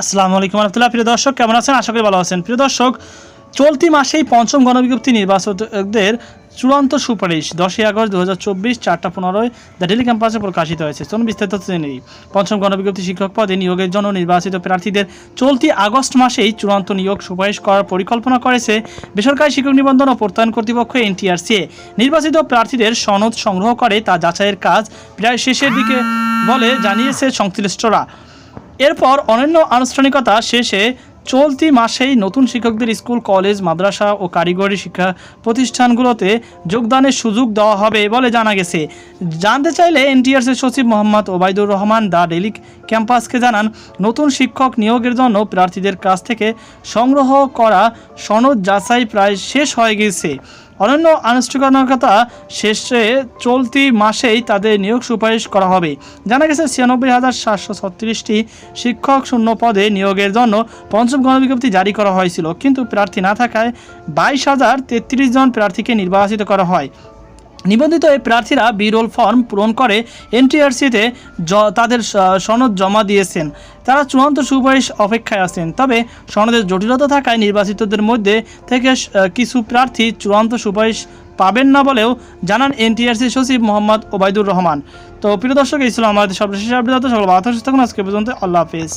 আসসালামু আলাইকুম রহমতুল্লাহ। প্রিয় দর্শক, কেমন আছেন? আশা করি ভালো আছেন। প্রিয় দর্শক, চলতি মাসেই পঞ্চম গণবিজ্ঞপ্তি নির্বাচকদের চূড়ান্ত সুপারিশ, দশই আগস্ট দু হাজার চব্বিশ, চারটা পনেরোয় দ্য ডেলি ক্যাম্পাসে প্রকাশিত হয়েছে। চলুন বিস্তারিত জেনে নেই। পঞ্চম গণবিজ্ঞপ্তি শিক্ষক পদে নিয়োগের জন্য নির্বাচিত প্রার্থীদের চলতি আগস্ট মাসেই চূড়ান্ত নিয়োগ সুপারিশ করার পরিকল্পনা করেছে বেসরকারি শিক্ষক নিবন্ধন ও প্রত্যয়ন কর্তৃপক্ষ এনটিআরসিএ নির্বাচিত প্রার্থীদের সনদ সংগ্রহ করে তা যাচাইয়ের কাজ প্রায় শেষের দিকে বলে জানিয়েছে সংশ্লিষ্টরা। এরপর অনন্য আনুষ্ঠানিকতা শেষে চলতি মাসেই নতুন শিক্ষকদের স্কুল, কলেজ, মাদ্রাসা ও কারিগরি শিক্ষা প্রতিষ্ঠানগুলোতে যোগদানের সুযোগ দেওয়া হবে বলে জানা গেছে। জানতে চাইলে এনটিআরসির সচিব মোহাম্মদ ওবায়দুর রহমান দা ডেলি ক্যাম্পাসকে জানান, নতুন শিক্ষক নিয়োগের জন্য প্রার্থীদের কাছ থেকে সংগ্রহ করা সনদ যাচাই প্রায় শেষ হয়ে গেছে। অনন্য আনুষ্ঠানিকতা শেষে চলতি মাসেই তাদের নিয়োগ সুপারিশ করা হবে। জানা গেছে, ছিয়ানব্বই হাজার সাতশো ছত্রিশটি শিক্ষক শূন্য পদে নিয়োগের জন্য পঞ্চম গণবিজ্ঞপ্তি জারি করা হয়েছিল। কিন্তু প্রার্থী না থাকায় বাইশ হাজার তেত্রিশ জন প্রার্থীকে নির্বাচিত করা হয়। নিবন্ধিত এই প্রার্থীরা বিরোল ফর্ম পূরণ করে এনটিআরসিতে তাদের সনদ জমা দিয়েছেন। তারা চূড়ান্ত সুপারিশ অপেক্ষায় আছেন। তবে সনদের জটিলতা থাকায় নির্বাচিতদের মধ্যে থেকে কিছু প্রার্থী চূড়ান্ত সুপারিশ পাবেন না বলেও জানান এনটিআরসি সচিব মোহাম্মদ ওবায়দুর রহমান। তো প্রিয় দর্শক ছিল আমাদের সর্বশেষ আপডেট। সকল থাকুন। আজকে পর্যন্ত আল্লাহ হাফিজ।